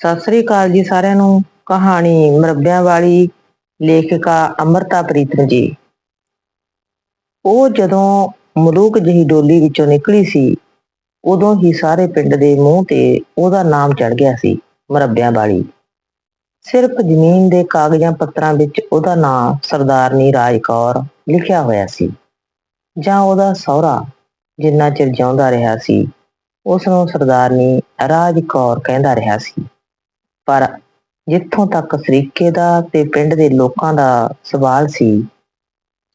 ਸਤਿ ਸ੍ਰੀ ਅਕਾਲ ਜੀ ਸਾਰਿਆਂ ਨੂੰ। ਕਹਾਣੀ ਮਰੱਬਿਆਂ ਵਾਲੀ ਲੇਖਿਕਾ ਅਮਰਤਾ ਪ੍ਰੀਤਮ ਜੀ। ਉਹ ਜਦੋਂ ਮਲੂਕ ਜਿਹੀ ਡੋਲੀ ਵਿੱਚੋਂ ਨਿਕਲੀ ਸੀ, ਉਦੋਂ ਹੀ ਸਾਰੇ ਪਿੰਡ ਦੇ ਮੂੰਹ ਤੇ ਉਹਦਾ ਨਾਮ ਚੜ ਗਿਆ ਸੀ, ਮਰੱਬਿਆਂ ਵਾਲੀ। ਸਿਰਫ ਜ਼ਮੀਨ ਦੇ ਕਾਗਜ਼ਾਂ ਪੱਤਰਾਂ ਵਿੱਚ ਉਹਦਾ ਨਾਮ ਸਰਦਾਰਨੀ ਰਾਜ ਕੌਰ ਲਿਖਿਆ ਹੋਇਆ ਸੀ। ਜਾਂ ਉਹਦਾ ਸਹੁਰਾ ਜਿੰਨਾ ਚਿਰ ਜਿਉਂਦਾ ਰਿਹਾ ਸੀ ਉਸ ਨੂੰ ਸਰਦਾਰਨੀ ਰਾਜ ਕੌਰ ਕਹਿੰਦਾ ਰਿਹਾ ਸੀ। ਪਰ ਜਿੱਥੋਂ ਤੱਕ ਸਰੀਕੇ ਦਾ ਤੇ ਪਿੰਡ ਦੇ ਲੋਕਾਂ ਦਾ ਸਵਾਲ ਸੀ,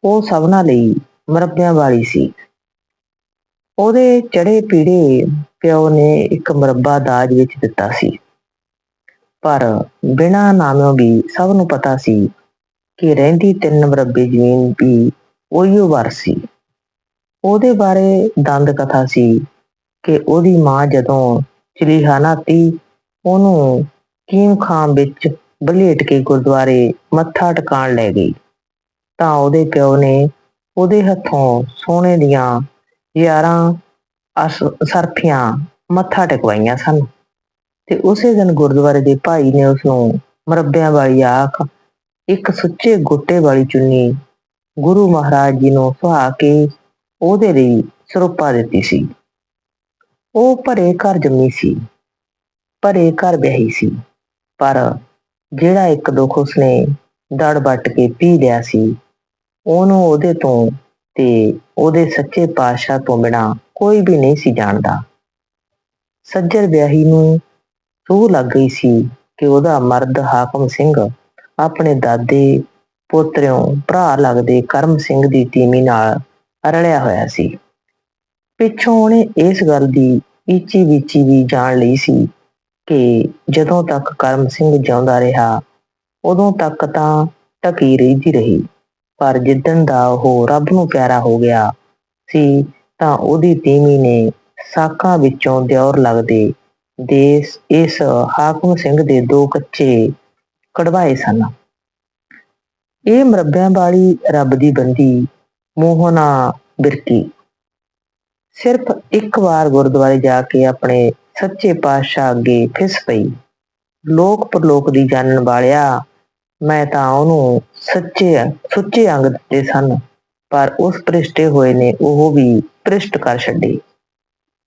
ਉਹ ਸਭਨਾਂ ਲਈ ਮਰੱਬਿਆਂ ਵਾਲੀ ਸੀ। ਉਹਦੇ ਚੜੇ ਪੀੜੇ ਪਿਓ ਨੇ ਇੱਕ ਮਰੱਬਾ ਦਾਜ ਵਿੱਚ ਦਿੱਤਾ ਸੀ। ਪਰ ਬਿਨਾਂ ਨਾਮੋਂ ਵੀ ਸਭ ਨੂੰ ਪਤਾ ਸੀ ਕਿ ਰਹਿੰਦੀ ਤਿੰਨ ਮਰੱਬੇ ਜ਼ਮੀਨ ਵੀ ਉਹੀਓ ਵਾਰ ਸੀ। ਉਹਦੇ ਬਾਰੇ ਦੰਦ ਕਥਾ ਸੀ ਕਿ ਉਹਦੀ ਮਾਂ ਜਦੋਂ ਚਲੀਹਾ ਨਾਤੀ ਉਹਨੂੰ ਕੀਮ ਖਾਮ ਵਿੱਚ ਬਲੇਟ ਕੇ ਗੁਰਦੁਆਰੇ ਮੱਥਾ ਟਿਕਾਣ ਲੈ ਗਈ। ਤਾਂ ਉਹਦੇ ਪਿਓ ਨੇ ਉਹਦੇ ਹੱਥੋਂ ਸੋਨੇ ਦੀਆਂ ਯਾਰਾਂ ਸਰਫੀਆਂ ਮੱਥਾ ਟਿਕਵਾਈਆਂ ਸਨ। ਤੇ ਉਸੇ ਦਿਨ ਗੁਰਦੁਆਰੇ ਦੇ ਭਾਈ ਨੇ ਉਸ ਨੂੰ ਮਰੱਬਿਆਂ ਵਾਲੀ ਆਖ, ਇੱਕ ਸੁੱਚੇ ਗੋਟੇ ਵਾਲੀ ਚੁੰਨੀ ਗੁਰੂ ਮਹਾਰਾਜ ਜੀ ਨੂੰ ਸੁਹਾ ਕੇ ਉਹਦੇ ਲਈ ਸਰੋਪਾ ਦਿੱਤੀ ਸੀ। ਉਹ ਭਰੇ ਘਰ ਜੰਮੀ ਸੀ, ਭਰੇ ਘਰ ਵਿਆਹੀ ਸੀ। ਪਰ ਜਿਹੜਾ ਇੱਕ ਦੁੱਖ ਉਸਨੇ ਦੜ ਵੱਟ ਕੇ ਪੀ ਲਿਆ ਸੀ, ਉਹਨੂੰ ਉਹਦੇ ਤੋਂ ਤੇ ਉਹਦੇ ਸੱਚੇ ਪਾਤਸ਼ਾਹ ਤੋਂ ਬਿਨਾ ਕੋਈ ਵੀ ਨਹੀਂ ਸੀ ਜਾਣਦਾ। ਸੱਜਰ ਵਿਆਹੀ ਨੂੰ ਸੂਹ ਲੱਗ ਗਈ ਸੀ ਕਿ ਉਹਦਾ ਮਰਦ ਹਾਕਮ ਸਿੰਘ ਆਪਣੇ ਦਾਦੇ ਪੋਤਰਿਓਂ ਭਰਾ ਲੱਗਦੇ ਕਰਮ ਸਿੰਘ ਦੀ ਤੀਮੀ ਨਾਲ ਰਲਿਆ ਹੋਇਆ ਸੀ। ਪਿੱਛੋਂ ਉਹਨੇ ਇਸ ਗੱਲ ਦੀ ਇੱਚੀ ਵੀਚੀ ਵੀ ਜਾਣ ਲਈ ਸੀ ਕਿ ਜਦੋਂ ਤੱਕ ਕਰਮ ਸਿੰਘ ਜਿਉਂਦਾ ਰਿਹਾ, ਉਦੋਂ ਤੱਕ ਤਾਂ ਟਕੀ ਰਹਿੰਦੀ ਰਹੀ। ਪਰ ਜਿੱਦਣ ਦਾ ਉਹ ਰੱਬ ਨੂੰ ਪਿਆਰਾ ਹੋ ਗਿਆ ਸੀ, ਤਾਂ ਉਹਦੀ ਤੀਮੀ ਨੇ ਸਾਕਾਂ ਵਿੱਚੋਂ ਦਿਉਰ ਲੱਗਦੇ ਦੇਸ ਇਸ ਹਾਕਮ ਸਿੰਘ ਦੇ ਦੋ ਕੱਚੇ ਕਢਵਾਏ ਸਨ। ਇਹ ਮਰੱਬਿਆਂ ਵਾਲੀ ਰੱਬ ਦੀ ਬੰਦੀ ਮੋਹਨਾ ਬਿਰਕੀ। ਸਿਰਫ ਇੱਕ ਵਾਰ ਗੁਰਦੁਆਰੇ ਜਾ ਕੇ ਆਪਣੇ ਸੱਚੇ ਪਾਤਸ਼ਾਹ ਅੱਗੇ ਫਿਸ ਪਈ। ਲੋਕ ਪਰਲੋਕ ਦੀ ਜਾਣਨ ਵਾਲਿਆ ਮੈਂ ਤਾਂ ਉਹਨੂੰ ਸੱਚੇ ਸੁੱਚੇ ਅੰਗ ਦਿੱਤੇ ਸਨ, ਪਰ ਉਸ ਪ੍ਰਿਸ਼ਟੇ ਹੋਏ ਨੇ ਉਹ ਵੀ ਪ੍ਰਿਸ਼ਟ ਕਰ ਛੱਡੇ।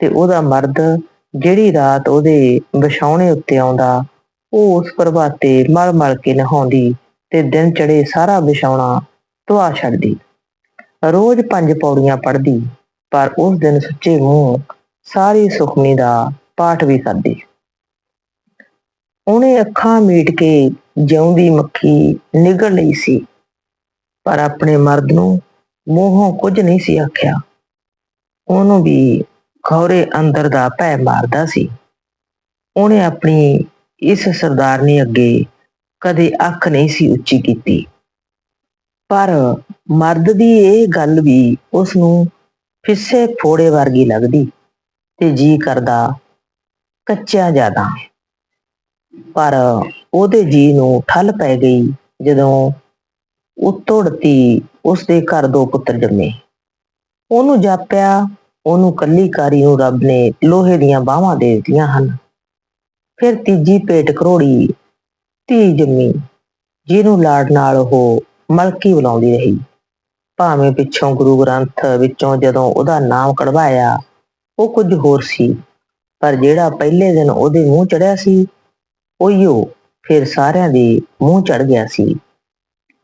ਤੇ ਉਹਦਾ ਮਰਦ ਜਿਹੜੀ ਰਾਤ ਉਹਦੇ ਵਿਛਾਉਣੇ ਉੱਤੇ ਆਉਂਦਾ, ਉਹ ਉਸ ਪ੍ਰਭਾਤੇ ਮਲ ਮਲ ਕੇ ਨਹਾਉਂਦੀ ਤੇ ਦਿਨ ਚੜੇ ਸਾਰਾ ਵਿਛਾਉਣਾ ਧਵਾ ਛੱਡਦੀ। ਰੋਜ਼ ਪੰਜ ਪੌੜੀਆਂ ਪੜ੍ਹਦੀ, ਪਰ ਉਸ ਦਿਨ ਸੁੱਚੇ ਮੂੰਹ, ਸਾਰੀ ਸੁਖਮੀ ਦਾ ਪਾਠ ਵੀ ਕਰਦੀ ਉਹਨੇ ਅੱਖਾਂ ਮੀਟ ਕੇ ਜਿਉਂਦੀ ਮੱਖੀ ਨਿਗਲ ਲਈ ਸੀ, ਪਰ ਆਪਣੇ ਮਰਦ ਨੂੰ ਮੋਹੋਂ ਕੁਝ ਨਹੀਂ ਸੀ ਆਖਿਆ। ਉਹਨੂੰ ਵੀ ਖੌਰੇ ਅੰਦਰ ਦਾ ਭੈ ਮਾਰਦਾ ਸੀ। ਉਹਨੇ ਆਪਣੀ ਇਸ ਸਰਦਾਰਨੀ ਅੱਗੇ ਕਦੇ ਅੱਖ ਨਹੀਂ ਸੀ ਉੱਚੀ ਕੀਤੀ। ਪਰ ਮਰਦ ਦੀ ਇਹ ਗੱਲ ਵੀ ਉਸ ਨੂੰ ਫਿੱਸੇ ਫੋੜੇ ਵਰਗੀ ਲੱਗਦੀ ਤੇ ਜੀ ਕਰਦਾ ਕੱਚਿਆ ਜ਼ਿਆਦਾ ਪਰ ਉਹਦੇ ਜੀ ਨੂੰ ਠੱਲ ਪੈ ਗਈ ਜਦੋਂ ਉਤੋੜਤੀ ਉਸਦੇ ਘਰ ਦੋ ਪੁੱਤਰ ਜੰਮੇ। ਉਹਨੂੰ ਜਾਪਿਆ, ਉਹਨੂੰ ਕੱਲੀਕਾਰੀ ਨੂੰ ਰੱਬ ਨੇ ਲੋਹੇ ਦੀਆਂ ਬਾਹਾਂ ਦੇ ਦਿੱਤੀਆਂ ਹਨ। ਫਿਰ ਤੀਜੀ ਪੇਟ ਕਰੋੜੀ ਧੀ ਜੰਮੀ, ਜਿਹਨੂੰ ਲਾੜ ਨਾਲ ਉਹ ਮਲਕੀ ਬੁਲਾਉਂਦੀ ਰਹੀ। ਭਾਵੇਂ ਪਿੱਛੋਂ ਗੁਰੂ ਗ੍ਰੰਥ ਵਿੱਚੋਂ ਜਦੋਂ ਉਹਦਾ ਨਾਮ ਕਢਵਾਇਆ, ਉਹ ਕੁਝ ਹੋਰ ਸੀ। ਪਰ ਜਿਹੜਾ ਪਹਿਲੇ ਦਿਨ ਉਹਦੇ ਮੂੰਹ ਚੜਿਆ ਸੀ, ਉਹੀਓ ਫਿਰ ਸਾਰਿਆਂ ਦੇ ਮੂੰਹ ਚੜ ਗਿਆ ਸੀ।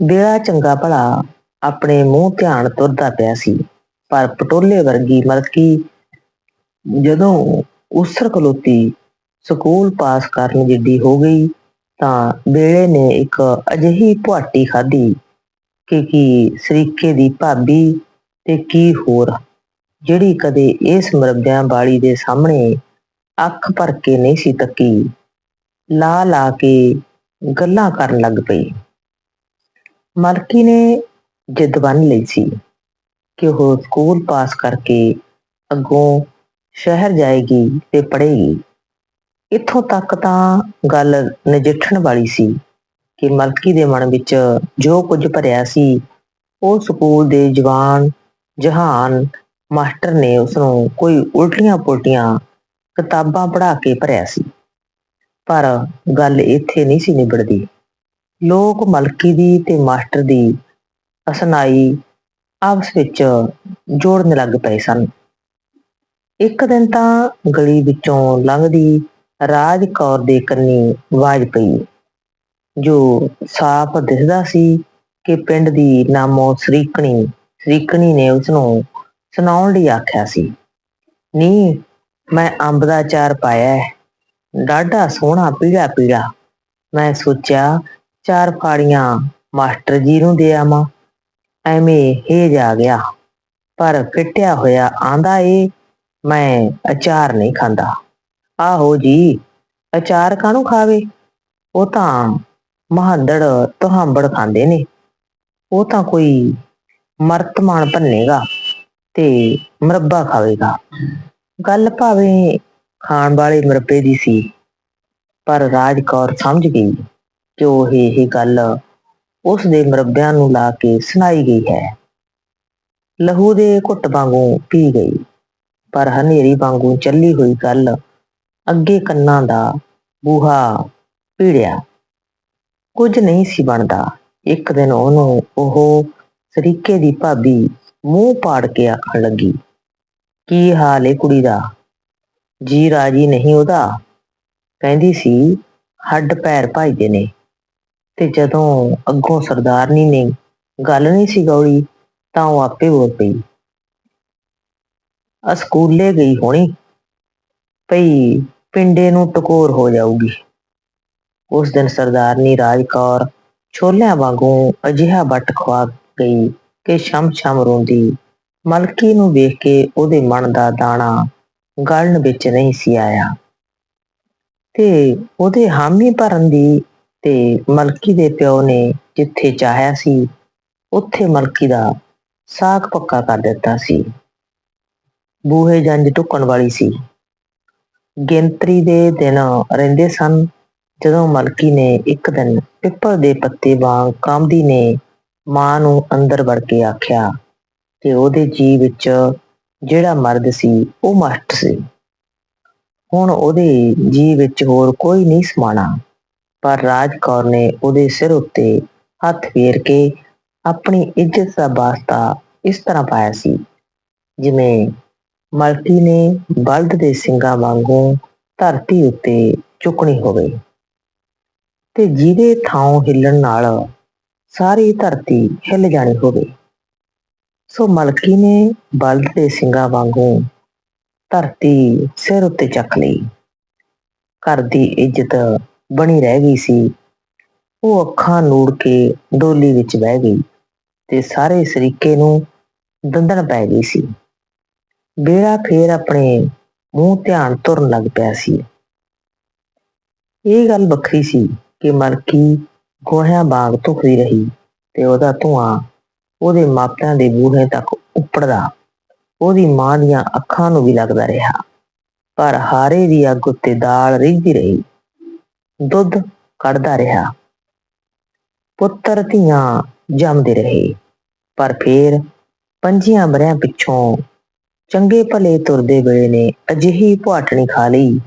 ਬੇੜਾ ਚੰਗਾ ਭਲਾ ਆਪਣੇ ਮੂੰਹ ਧਿਆਨ ਤੁਰਦਾ ਪਿਆ ਸੀ, ਪਰ ਪਟੋਲੇ ਵਰਗੀ ਮਲਕੀ ਜਦੋਂ ਉਸਰ ਖਲੋਤੀ, ਸਕੂਲ ਪਾਸ ਕਰਨ ਜਿੱਡੀ ਹੋ ਗਈ, ਤਾਂ ਬੇੜੇ ਨੇ ਇੱਕ ਅਜਿਹੀ ਪੁਆਟੀ ਖਾਧੀ ਕਿ ਕੀ ਸਰੀਕੇ ਦੀ ਭਾਬੀ ਤੇ ਕੀ ਹੋਰ, ਜਿਹੜੀ ਕਦੇ ਇਸ ਮਰਬਿਆਂ ਵਾਲੀ ਦੇ ਸਾਹਮਣੇ ਅੱਖ ਭਰ ਕੇ ਨਹੀਂ ਸੀ ਤੱਕੀ। ਲਾ ਲਾ ਕੇ ਗੱਲਾਂ ਕਰਨ ਲੱਗ ਪਈ। ਮਲਕੀ ਨੇ ਜਿੱਦ ਬੰਨ ਲਈ ਸੀ ਕਿ ਉਹ ਸਕੂਲ ਪਾਸ ਕਰਕੇ ਅੱਗੋਂ ਸ਼ਹਿਰ ਜਾਏਗੀ ਤੇ ਪੜ੍ਹੇਗੀ। ਇੱਥੋਂ ਤੱਕ ਤਾਂ ਗੱਲ ਨਜਿੱਠਣ ਵਾਲੀ ਸੀ ਕਿ ਮਲਕੀ ਦੇ ਮਨ ਵਿੱਚ ਜੋ ਕੁਝ ਭਰਿਆ ਸੀ, ਉਹ ਸਕੂਲ ਦੇ ਜਵਾਨ, ਜਹਾਨ ਮਾਸਟਰ ਨੇ ਉਸ ਨੂੰ ਕੋਈ ਉਲਟੀਆਂ ਪੁਲਟੀਆਂ ਕਿਤਾਬਾਂ ਪੜ੍ਹਾ ਕੇ ਭਰਿਆ ਸੀ। ਪਰ ਗੱਲ ਇੱਥੇ ਨਹੀਂ ਸੀ ਨਿਬੜਦੀ। ਲੋਕ ਮਲਕੀ ਦੀ ਤੇ ਮਾਸਟਰ ਦੀ ਅਸਨਾਈ ਆਪਸ ਵਿੱਚ ਜੋੜਨ ਲੱਗ ਪਏ ਸਨ। ਇੱਕ ਦਿਨ ਤਾਂ ਗਲੀ ਵਿੱਚੋਂ ਲੰਘਦੀ ਰਾਜ ਕੌਰ ਦੇ ਕੰਨੀ ਆਵਾਜ਼ ਪਈ, ਜੋ ਸਾਫ਼ ਦਿਸਦਾ ਸੀ ਕਿ ਪਿੰਡ ਦੀ ਨਾਮੋ ਸਰੀਕਣੀ ਸਰੀਕਣੀ ਨੇ ਉਸ ਨੂੰ ਸੁਣਾਉਣ ਲਈ ਆਖਿਆ ਸੀ। ਨੀ ਮੈਂ ਅੰਬ ਦਾ ਅਚਾਰ ਪਾਇਆ ਹੈ। ਡਾਢਾ ਸੋਹਣਾ, ਪੀਲਾ ਪੀਲਾ। ਮੈਂ ਸੋਚਿਆ, ਚਾਰ ਫਾੜੀਆਂ ਮਾਸਟਰ ਜੀ ਨੂੰ ਦੇ ਆਵਾਂ। ਐਵੇਂ ਹੇਜ ਆ ਗਿਆ। ਪਰ ਫਿੱਟਿਆ ਹੋਇਆ ਆਂਦਾ ਏ, ਮੈਂ ਅਚਾਰ ਨਹੀਂ ਖਾਂਦਾ। ਆਹੋ ਜੀ, ਅਚਾਰ ਕਾਹਨੂੰ ਖਾਵੇ? ਉਹ ਤਾਂ ਮਹਾਂਦੜ ਤੁਹਾਂਬੜ ਖਾਂਦੇ ਨੇ। ਉਹ ਤਾਂ ਕੋਈ ਮਰਤਮਾਨ ਭੰਨੇਗਾ ਤੇ ਮਰੱਬਾ ਖਾਵੇਗਾ। ਗੱਲ ਭਾਵੇਂ ਖਾਣ ਵਾਲੇ ਮਰੱਬੇ ਦੀ ਸੀ, ਪਰ ਰਾਜ ਕੌਰ ਸਮਝ ਗਈ ਕਿ ਉਹ ਇਹ ਗੱਲ ਉਸ ਦੇ ਮਰੱਬਿਆਂ ਨੂੰ ਲਾ ਕੇ ਸੁਣਾਈ ਗਈ ਹੈ। ਲਹੂ ਦੇ ਘੁੱਟ ਵਾਂਗੂ ਪੀ ਗਈ, ਪਰ ਹਨੇਰੀ ਵਾਂਗੂ ਚੱਲੀ ਹੋਈ ਗੱਲ ਅੱਗੇ ਕੰਨਾਂ ਦਾ ਬੂਹਾ ਪੀੜਿਆ ਕੁਝ ਨਹੀਂ ਸੀ ਬਣਦਾ। ਇੱਕ ਦਿਨ ਉਹਨੂੰ ਉਹ ਸਰੀਕੇ ਦੀ ਭਾਬੀ ਮੂੰਹ ਪਾੜ ਕੇ ਆਖਣ ਲੱਗੀ ਕੀ ਹਾਲ ਏ ਕੁੜੀ ਦਾ? ਜੀ ਰਾਜੀ ਨਹੀਂ ਉਹਦਾ। ਕਹਿੰਦੀ ਸੀ, ਹੱਡ ਪੈਰ ਭਜਦੇ ਨੇ। ਤੇ ਜਦੋਂ ਅੱਗੋਂ ਸਰਦਾਰਨੀ ਨੇ ਗੱਲ ਨਹੀਂ ਸੀ ਗੌੜੀ, ਤਾਂ ਉਹ ਆਪੇ ਬੋਲ ਪਈ। ਆ ਸਕੂਲੇ ਗਈ ਹੋਣੀ। ਪਈ ਪਿੰਡੇ ਨੂੰ ਟਕੋਰ ਹੋ ਜਾਊਗੀ। ਉਸ ਦਿਨ ਸਰਦਾਰਨੀ ਰਾਜ ਕੌਰ ਛੋਲਿਆਂ ਵਾਂਗੂ ਅਜਿਹਾ ਵੱਟ ਖਵਾ ਗਈ ਕਿ ਸ਼ਮ ਸ਼ਮ ਰੋਂਦੀ ਮਲਕੀ ਨੂੰ ਵੇਖ ਕੇ ਉਹਦੇ ਮਨ ਦਾ ਦਾਣਾ ਗਲਣ ਵਿੱਚ ਨਹੀਂ ਸੀ ਆਇਆ। ਤੇ ਉਹਦੇ ਹਾਮੀ ਭਰਨ ਦੀ ਤੇ ਮਲਕੀ ਦੇ ਪਿਓ ਨੇ ਜਿੱਥੇ ਚਾਹਿਆ ਸੀ, ਉੱਥੇ ਮਲਕੀ ਦਾ ਸਾਖ ਪੱਕਾ ਕਰ ਦਿੱਤਾ ਸੀ। ਬੂਹੇ ਜੰਜ ਟੁੱਕਣ ਵਾਲੀ ਸੀ। ਗਿਣਤਰੀ ਦੇ ਦਿਨ ਰਹਿੰਦੇ ਸਨ, ਜਦੋਂ ਮਲਕੀ ਨੇ ਇੱਕ ਦਿਨ ਪਿੱਪਲ ਦੇ ਪੱਤੇ ਵਾਂਗ ਕਾਮਦੀ ਨੇ ਮਾਂ ਨੂੰ ਅੰਦਰ ਵੜ ਕੇ ਆਖਿਆ ਕਿ ਉਹਦੇ ਜੀ ਵਿੱਚ ਜਿਹੜਾ ਮਰਦ ਸੀ, ਉਹ ਮਸ਼ਟ ਸੀ। ਹੁਣ ਉਹਦੇ ਜੀ ਵਿੱਚ ਹੋਰ ਕੋਈ ਨਹੀਂ ਸਮਾਣਾ। ਪਰ ਰਾਜ ਕੌਰ ਨੇ ਉਹਦੇ ਸਿਰ ਉੱਤੇ ਹੱਥ ਫੇਰ ਕੇ ਆਪਣੀ ਇੱਜ਼ਤ ਦਾ ਵਾਸਤਾ ਇਸ ਤਰ੍ਹਾਂ ਪਾਇਆ ਸੀ, ਜਿਵੇਂ ਮਲਕੀ ਨੇ ਬਲਦ ਦੇ ਸਿੰਘਾਂ ਵਾਂਗੂ ਧਰਤੀ ਉੱਤੇ ਚੁੱਕਣੀ ਹੋਵੇ। ਤੇ ਜਿਹਦੇ ਥਾਂ ਹਿੱਲਣ ਨਾਲ ਸਾਰੀ ਧਰਤੀ ਹਿੱਲ ਜਾਣੀ ਹੋਵੇ। ਸੋ ਮਲਕੀ ਨੇ ਬਲਦ ਦੇ ਸਿੰਘਾਂ ਵਾਂਗੂ ਧਰਤੀ ਸਿਰ ਉੱਤੇ ਚੱਕ ਲਈ। ਘਰ ਦੀ ਇੱਜ਼ਤ ਬਣੀ ਰਹਿ ਗਈ ਸੀ। ਉਹ ਅੱਖਾਂ ਨੂੜ ਕੇ ਡੋਲੀ ਵਿੱਚ ਬਹਿ ਗਈ ਤੇ ਸਾਰੇ ਸਰੀਕੇ ਨੂੰ ਦੰਦਣ ਪੈ ਗਈ ਸੀ। ਬੇੜਾ ਫੇਰ ਆਪਣੇ ਮੂੰਹ ਧਿਆਨ ਤੁਰਨ ਲੱਗ ਪਿਆ ਸੀ। ਇਹ ਗੱਲ ਵੱਖਰੀ ਸੀ ਕਿ ਮਲਕੀ ਗੋਹਿਆਂ ਬਾਗ ਧੁਖਦੀ ਰਹੀ ਤੇ ਉਹਦਾ ਧੂਆਂ ਉਹਦੇ ਮਾਪਿਆਂ ਦੇ ਬੂਹੇ ਤੱਕ ਉੱਪੜਦਾ। ਉਹਦੀ ਮਾਂ ਦੀਆਂ ਅੱਖਾਂ ਨੂੰ ਵੀ ਲੱਗਦਾ ਰਿਹਾ। ਪਰ ਹਾਰੇ ਦੀ ਅੱਗ ਉੱਤੇ ਦਾਲ ਰਿੱਝਦੀ ਰਹੀ। ਦੁੱਧ ਕੱਢਦਾ ਰਿਹਾ। ਪੁੱਤਰ ਧੀਆਂ ਜੰਮਦੇ ਰਹੇ। ਪਰ ਫੇਰ ਪੰਜੀਆਂ ਬਰਿਆਂ ਪਿੱਛੋਂ ਚੰਗੇ ਭਲੇ ਤੁਰਦੇ ਵੇਲੇ ਨੇ ਅਜਿਹੀ ਪੁਆਟਣੀ ਖਾ ਲਈ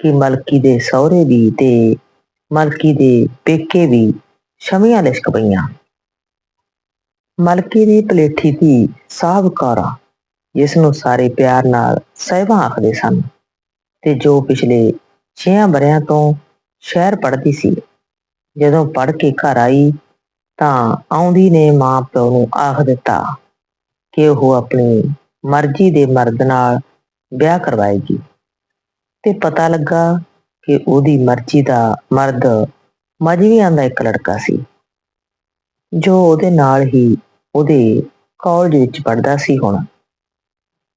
ਕਿ ਮਲਕੀ ਦੇ ਸਹੁਰੇ ਵੀ ਤੇ ਮਲਕੀ ਦੇ ਪੇਕੇ ਵੀ ਸ਼ਮੀਆਂ ਲਿਸ਼ਕ ਪਈਆਂ। ਮਲਕੀ ਦੀ ਪਲੇਠੀ ਦੀ ਸਾਹਬਕਾਰਾ ਜਿਸ ਨੂੰ ਸਾਰੇ ਪਿਆਰ ਨਾਲ ਸਹਿਬਾ ਆਖਦੇ ਸਨ ਤੇ ਜੋ ਪਿਛਲੇ 6 ਬਰਿਆਂ ਤੋਂ ਸ਼ਹਿਰ ਪੜ੍ਹਦੀ ਸੀ। ਜਦੋਂ ਪੜ੍ਹ ਕੇ ਘਰ ਆਈ ਤਾਂ ਆਉਂਦੀ ਨੇ ਮਾਂ ਪਿਓ ਨੂੰ ਆਖ ਦਿੱਤਾ ਕਿ ਉਹ ਆਪਣੀ ਮਰਜ਼ੀ ਦੇ ਮਰਦ ਨਾਲ ਵਿਆਹ ਕਰਵਾਏਗੀ ਤੇ ਪਤਾ ਲੱਗਾ ਕਿ ਉਹਦੀ ਮਰਜ਼ੀ ਦਾ ਮਰਦ ਮਜਵੀਆਂ ਦਾ ਇੱਕ ਲੜਕਾ ਸੀ। ਜੋ ਉਹਦੇ ਨਾਲ ਹੀ ਉਹਦੇ ਕਾਲਜ ਵਿੱਚ ਪੜ੍ਹਦਾ ਸੀ ਹੁਣ।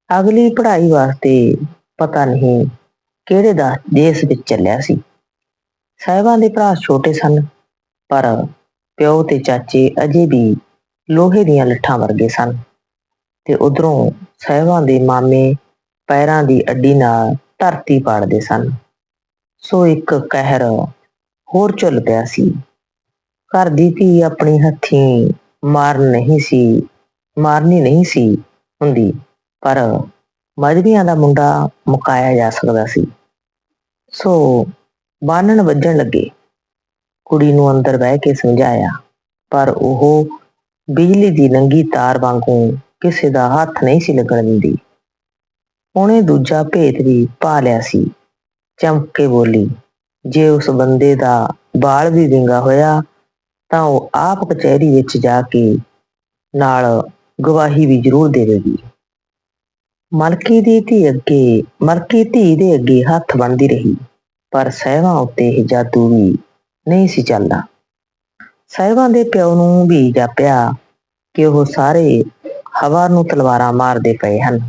ਅਗਲੀ ਪੜ੍ਹਾਈ ਵਾਸਤੇ ਪਤਾ ਨਹੀਂ ਕਿਹੜੇ ਦਾ ਦੇਸ਼ ਵਿੱਚ ਚੱਲਿਆ ਸੀ। ਸਾਹਿਬਾਂ ਦੇ ਭਰਾ ਛੋਟੇ ਸਨ, ਪਰ ਪਿਓ ਤੇ ਚਾਚੇ ਅਜੇ ਵੀ ਲੋਹੇ ਦੀਆਂ ਲੱਠਾਂ ਵਰਗੇ ਸਨ ਤੇ ਉਧਰੋਂ ਸਾਹਿਬਾਂ ਦੇ ਮਾਮੇ ਪੈਰਾਂ ਦੀ ਅੱਡੀ ਨਾਲ ਧਰਤੀ ਪਾੜਦੇ ਸਨ। ਸੋ ਇੱਕ ਕਹਿਰ ਹੋਰ ਝੁੱਲ ਪਿਆ ਸੀ। ਘਰ ਦੀ ਧੀ ਆਪਣੀ ਹੱਥੀਂ ਮਾਰ ਨਹੀਂ ਸੀ, ਮਾਰਨੀ ਨਹੀਂ ਸੀ ਹੁੰਦੀ, ਪਰ ਮਜਬੀਆਂ ਦਾ ਮੁੰਡਾ ਮੁਕਾਇਆ ਜਾ ਸਕਦਾ ਸੀ। ਸੋ ਬਾਨਣ ਵੱਜਣ ਲੱਗੇ। ਕੁੜੀ ਨੂੰ ਅੰਦਰ ਬਹਿ ਕੇ ਸਮਝਾਇਆ, ਪਰ ਉਹ ਬਿਜਲੀ ਦੀ ਨੰਗੀ ਤਾਰ ਵਾਂਗੂ ਕਿਸੇ ਦਾ ਹੱਥ ਨਹੀਂ ਸੀ ਲੱਗਣ ਦਿੰਦੀ। ਉਹਨੇ ਦੂਜਾ ਭੇਤ ਵੀ ਪਾ ਲਿਆ ਸੀ। ਚਮਕ ਕੇ ਬੋਲੀ, ਜੇ ਉਸ ਬੰਦੇ ਦਾ ਬਾਲ ਵੀ ਵਿੰਗਾ ਹੋਇਆ ਤਾਂ ਉਹ ਆਪ ਕਚਹਿਰੀ ਵਿੱਚ ਜਾ ਕੇ ਨਾਲ ਗਵਾਹੀ ਵੀ ਜ਼ਰੂਰ ਦੇਵੇਗੀ ਮਲਕੀ ਦੀ ਧੀ ਅੱਗੇ, ਮਲਕੀ ਧੀ ਦੇ ਅੱਗੇ ਹੱਥ ਬੰਨ੍ਹਦੀ ਰਹੀ, ਪਰ ਸਹਿਵਾਂ ਉੱਤੇ ਇਹ ਜਾਦੂ ਵੀ ਨਹੀਂ ਸੀ ਚੱਲਦਾ। ਸਹਿਬਾਂ ਦੇ ਪਿਓ ਨੂੰ ਵੀ ਜਾਪਿਆ ਕਿ ਉਹ ਸਾਰੇ ਹਵਾ ਨੂੰ ਤਲਵਾਰਾਂ ਮਾਰਦੇ ਪਏ ਹਨ।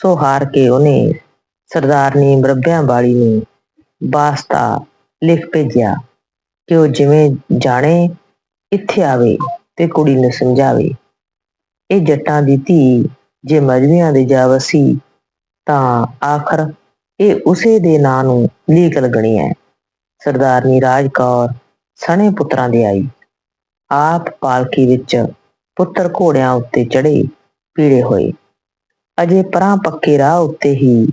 ਸੋ ਹਾਰ ਕੇ ਉਹਨੇ ਸਰਦਾਰਨੀ ਮਰੱਬਿਆਂ ਵਾਲੀ ਨੂੰ ਵਾਸਤਾ ਲਿਖ ਭੇਜਿਆ। ਕਿ ਉਹ ਜਿਵੇਂ ਜਾਣੇ ਇੱਥੇ ਆਵੇ ਤੇ ਕੁੜੀ ਨੂੰ ਸਮਝਾਵੇ। ਇਹ ਜੱਟਾਂ ਦੀ ਧੀ ਜੇ ਮਜਬੀਆਂ ਦੇ ਜਾ ਵਸੀ, ਤਾਂ ਆਖਰ ਇਹ ਉਸੇ ਦੇ ਨਾਂ ਨੂੰ ਲੀਕ ਲੱਗਣੀ ਹੈ। ਸਰਦਾਰਨੀ ਰਾਜ ਕੌਰ ਸਣੇ ਪੁੱਤਰਾਂ ਦੀ ਆਈ। ਆਪ ਪਾਲਕੀ ਵਿੱਚ ਪੁੱਤਰ ਘੋੜਿਆਂ ਉੱਤੇ ਚੜੇ ਪੀੜੇ ਹੋਏ। ਅਜੇ ਪਰਾਂ ਪੱਕੇ ਰਾਹ ਉੱਤੇ ਹੀ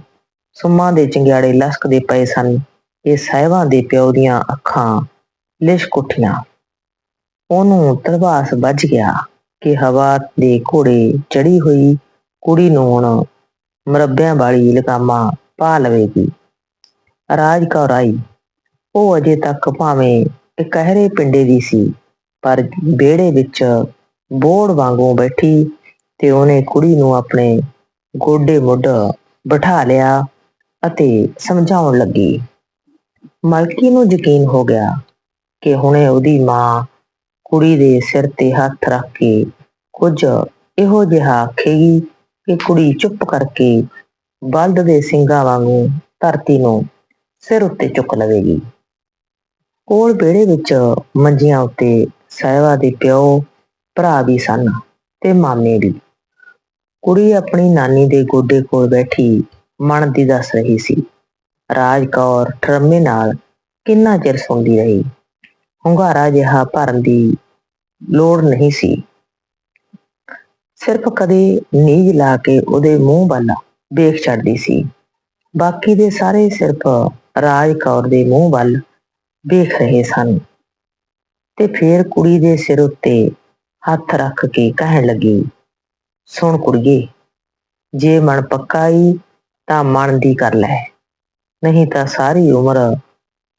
ਸੁਮਾਂ ਦੇ ਚੰਗਿਆੜੇ ਲਸਕਦੇ ਪਏ ਸਨ। ਇਹ ਸਾਹਿਬਾਂ ਦੇ ਪਿਓ ਦੀਆਂ ਅੱਖਾਂ ਲਿਸ਼ਕ ਉੱਠੀਆਂ। ਉਹਨੂੰ ਤਲਵਾਸ ਵੱਜ ਗਿਆ ਕਿ ਹਵਾ ਦੇ ਘੋੜੇ ਚੜੀ ਹੋਈ ਕੁੜੀ ਨੂੰ ਹੁਣ ਮਰੱਬਿਆਂ ਵਾਲੀ ਲਗਾਮਾਂ ਪਾ ਲਵੇਗੀ। ਰਾਜ ਕੌਰ ਆਈ। ਉਹ ਅਜੇ ਤੱਕ ਭਾਵੇਂ ਇਕਹਿਰੇ ਪਿੰਡੇ ਦੀ ਸੀ, ਪਰ ਵਿਹੜੇ ਵਿੱਚ ਬੋੜ ਵਾਂਗੂ ਬੈਠੀ ਤੇ ਉਹਨੇ ਕੁੜੀ ਨੂੰ ਆਪਣੇ ਗੋਡੇ ਮੁੱਢ ਬਿਠਾ ਲਿਆ ਅਤੇ ਸਮਝਾਉਣ ਲੱਗੀ। ਮਲਕੀ ਨੂੰ ਯਕੀਨ ਹੋ ਗਿਆ ਕਿ ਹੁਣੇ ਉਹਦੀ ਮਾਂ ਕੁੜੀ ਦੇ ਸਿਰ ਤੇ ਹੱਥ ਰੱਖ ਕੇ ਕੁਝ ਇਹੋ ਜਿਹਾ ਆਖੇਗੀ ਕਿ ਕੁੜੀ ਚੁੱਪ ਕਰਕੇ ਬਲਦ ਦੇ ਸਿੰਘਾਂ ਵਾਂਗੂ ਧਰਤੀ ਨੂੰ ਸਿਰ ਉੱਤੇ ਚੁੱਕ ਲਵੇਗੀ। ਕੋਲ ਵਿਹੜੇ ਵਿੱਚ ਮੰਜੀਆਂ ਉੱਤੇ ਸਾਹਿਬਾ ਦੇ ਪਿਓ, ਭਰਾ ਵੀ ਸਨ ਤੇ ਮਾਮੇ ਵੀ। ਕੁੜੀ ਆਪਣੀ ਨਾਨੀ ਦੇ ਗੋਡੇ ਕੋਲ ਬੈਠੀ ਮਨ ਦੀ ਦੱਸ ਰਹੀ ਸੀ। ਰਾਜ ਕੌਰ ਠਰਮੇ ਨਾਲ ਕਿੰਨਾ ਚਿਰ ਸੁਣਦੀ ਰਹੀ? ਹੁੰਗਾਰਾ ਜਿਹਾ ਭਰਨ ਦੀ ਲੋੜ ਨਹੀਂ ਸੀ। ਸਿਰਫ ਕਦੇ ਨੀਜ ਲਾ ਕੇ ਉਹਦੇ ਮੂੰਹ ਵੱਲ ਵੇਖ ਛੱਡਦੀ ਸੀ। ਬਾਕੀ ਦੇ ਸਾਰੇ ਸਿਰਫ ਰਾਜ ਕੌਰ ਦੇ ਮੂੰਹ ਵੱਲ ਵੇਖ ਰਹੇ ਸਨ। ਤੇ ਫੇਰ ਕੁੜੀ ਦੇ ਸਿਰ ਉੱਤੇ ਹੱਥ ਰੱਖ ਕੇ ਕਹਿਣ ਲੱਗੀ, ਸੁਣ ਕੁੜੀਏ, ਜੇ ਮਨ ਪੱਕਾ ਈ ਤਾਂ ਮਨ ਦੀ ਕਰ ਲੈ। ਨਹੀਂ ਤਾਂ ਸਾਰੀ ਉਮਰ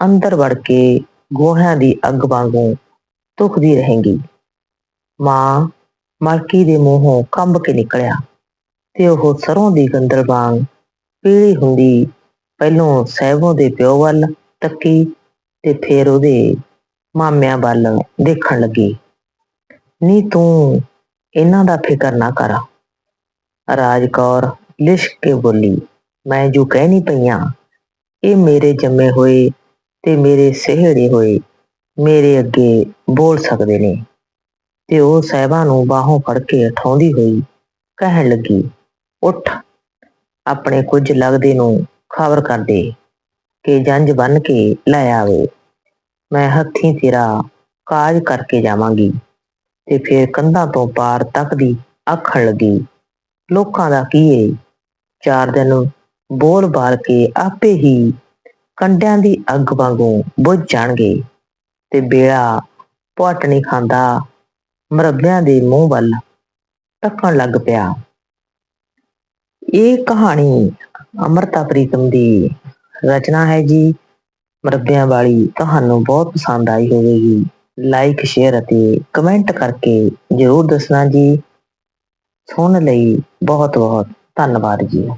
ਅੰਦਰ ਵੜ ਕੇ ਗੋਹਿਆਂ ਦੀ ਅੱਗ ਵਾਂਗੂ ਤੁਖਦੀ ਰਹੇਗੀ। ਮਾਂ ਮਲਕੀ ਦੇ ਮੂੰਹੋਂ ਕੰਬ ਕੇ ਨਿਕਲਿਆ ਤੇ ਉਹ ਸਰੋਂ ਦੀ ਗੰਦਰ ਵਾਂਗ ਪੀਲੀ ਹੁੰਦੀ ਪਹਿਲੋਂ ਸਹਿਬੋਂ ਦੇ ਪਿਓ ਵੱਲ ਤੱਕੀ ਤੇ ਫੇਰ ਉਹਦੇ ਮਾਮਿਆਂ ਵੱਲ ਦੇਖਣ ਲੱਗੀ। ਨੀ ਤੂੰ ਇਹਨਾਂ ਦਾ ਫਿਕਰ ਨਾ ਕਰ। ਰਾਜ ਕੌਰ ਲਿਸ਼ਕ ਕੇ ਬੋਲੀ, ਮੈਂ ਜੋ ਕਹਿਣੀ ਪਈਆਂ ਇਹ ਮੇਰੇ ਜੰਮੇ ਹੋਏ ਤੇ ਮੇਰੇ ਸਹੇੜੇ ਹੋਏ, ਮੇਰੇ ਅੱਗੇ ਬੋਲ ਸਕਦੇ ਨੇ। ਤੇ ਉਹ ਸਹਿਬਾਂ ਨੂੰ ਬਾਹੋਂ ਫੜ ਕੇ ਉਠਾਉਂਦੀ ਹੋਈ ਕਹਿਣ ਲੱਗੀ, ਉੱਠ, ਆਪਣੇ ਕੁਝ ਲੱਗਦੇ ਨੂੰ ਖਬਰ ਕਰ ਦੇ ਕਿ ਜੰਜ ਬੰਨ ਕੇ ਲੈ ਆਵੇ। ਮੈਂ ਹੱਥੀਂ ਤੇਰਾ ਕਾਜ ਕਰਕੇ ਜਾਵਾਂਗੀ। ਤੇ ਫਿਰ ਕੰਧਾਂ ਤੋਂ ਪਾਰ ਤੱਕਦੀ ਆਖਣ ਲੱਗੀ, ਲੋਕਾਂ ਦਾ ਕੀ ਏ? ਚਾਰ ਦਿਨ ਬੋਲ ਬਾਲ ਕੇ ਆਪੇ ਹੀ ਕੰਡਿਆਂ ਦੀ ਅੱਗ ਵਾਂਗੂ ਬੁੱਝ ਜਾਣਗੇ ਤੇ ਬੇੜਾ ਪਟ ਨਹੀਂ ਖਾਂਦਾ। ਮਰੱਬਿਆਂ ਦੇ ਮੂੰਹ ਵੱਲ ਤੱਕਣ ਲੱਗ ਪਿਆ। ਇਹ ਕਹਾਣੀ ਅਮਰਤਾ ਪ੍ਰੀਤਮ ਦੀ ਰਚਨਾ ਹੈ ਜੀ। ਮਰੱਬਿਆਂ ਵਾਲੀ ਤੁਹਾਨੂੰ ਬਹੁਤ ਪਸੰਦ ਆਈ ਹੋਵੇਗੀ। ਲਾਈਕ, ਸ਼ੇਅਰ ਅਤੇ ਕਮੈਂਟ ਕਰਕੇ ਜਰੂਰ ਦੱਸਣਾ ਜੀ। ਸੁਣਨ ਲਈ ਬਹੁਤ ਬਹੁਤ ਧੰਨਵਾਦ ਜੀ।